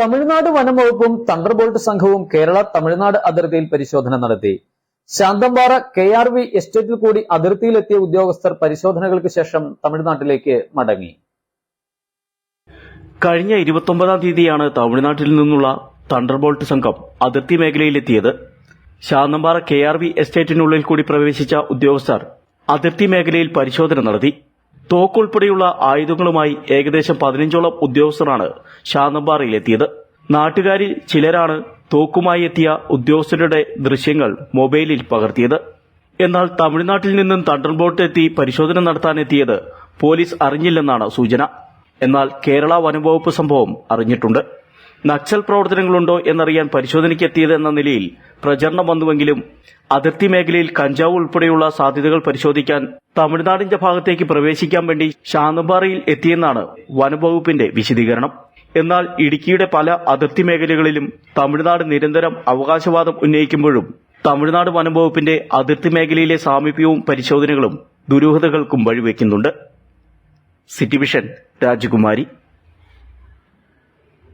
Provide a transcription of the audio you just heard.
തമിഴ്നാട് വനം വകുപ്പും തണ്ടർബോൾട്ട് സംഘവും കേരള തമിഴ്നാട് അതിർത്തിയിൽ പരിശോധന നടത്തി. ശാന്തമ്പാറ കെ ആർ വി എസ്റ്റേറ്റിൽ കൂടി അതിർത്തിയിലെത്തിയ ഉദ്യോഗസ്ഥർ പരിശോധനകൾക്ക് ശേഷം തമിഴ്നാട്ടിലേക്ക് മടങ്ങി. കഴിഞ്ഞ ഇരുപത്തൊമ്പതാം തീയതിയാണ് തമിഴ്നാട്ടിൽ നിന്നുള്ള തണ്ടർബോൾട്ട് സംഘം അതിർത്തി മേഖലയിലെത്തിയത്. ശാന്തമ്പാറ കെ ആർ വി എസ്റ്റേറ്റിനുള്ളിൽ കൂടി പ്രവേശിച്ച ഉദ്യോഗസ്ഥർ അതിർത്തി മേഖലയിൽ പരിശോധന നടത്തി. തോക്കുൾപ്പെടെയുള്ള ആയുധങ്ങളുമായി ഏകദേശം പതിനഞ്ചോളം ഉദ്യോഗസ്ഥരാണ് ശാന്തമ്പാറയിലെത്തിയത്. നാട്ടുകാരിൽ ചിലരാണ് തോക്കുമായി എത്തിയ ഉദ്യോഗസ്ഥരുടെ ദൃശ്യങ്ങൾ മൊബൈലിൽ പകർത്തിയത്. എന്നാൽ തമിഴ്നാട്ടിൽ നിന്നും തണ്ടർബോട്ട് എത്തി പരിശോധന നടത്താനെത്തിയത് പോലീസ് അറിഞ്ഞില്ലെന്നാണ് സൂചന. എന്നാൽ കേരള വനംവകുപ്പ് സംഭവം അറിഞ്ഞിട്ടുണ്ട്. നക്സൽ പ്രവർത്തനങ്ങളുണ്ടോ എന്നറിയാൻ പരിശോധനയ്ക്കെത്തിയതെന്ന നിലയിൽ പ്രചരണം വന്നുവെങ്കിലും അതിർത്തി മേഖലയിൽ കഞ്ചാവ് ഉൾപ്പെടെയുള്ള സാധ്യതകൾ പരിശോധിക്കാൻ തമിഴ്നാടിന്റെ ഭാഗത്തേക്ക് പ്രവേശിക്കാൻ വേണ്ടി ശാന്തമ്പാറയിൽ എത്തിയെന്നാണ് വനംവകുപ്പിന്റെ വിശദീകരണം. എന്നാൽ ഇടുക്കിയുടെ പല അതിർത്തി മേഖലകളിലും തമിഴ്നാട് നിരന്തരം അവകാശവാദം ഉന്നയിക്കുമ്പോഴും തമിഴ്നാട് വനംവകുപ്പിന്റെ അതിർത്തി മേഖലയിലെ സാമീപ്യവും പരിശോധനകളും ദുരൂഹതകൾക്കും വഴിവെക്കുന്നുണ്ട്. സിറ്റി വിഷൻ രാജകുമാരി.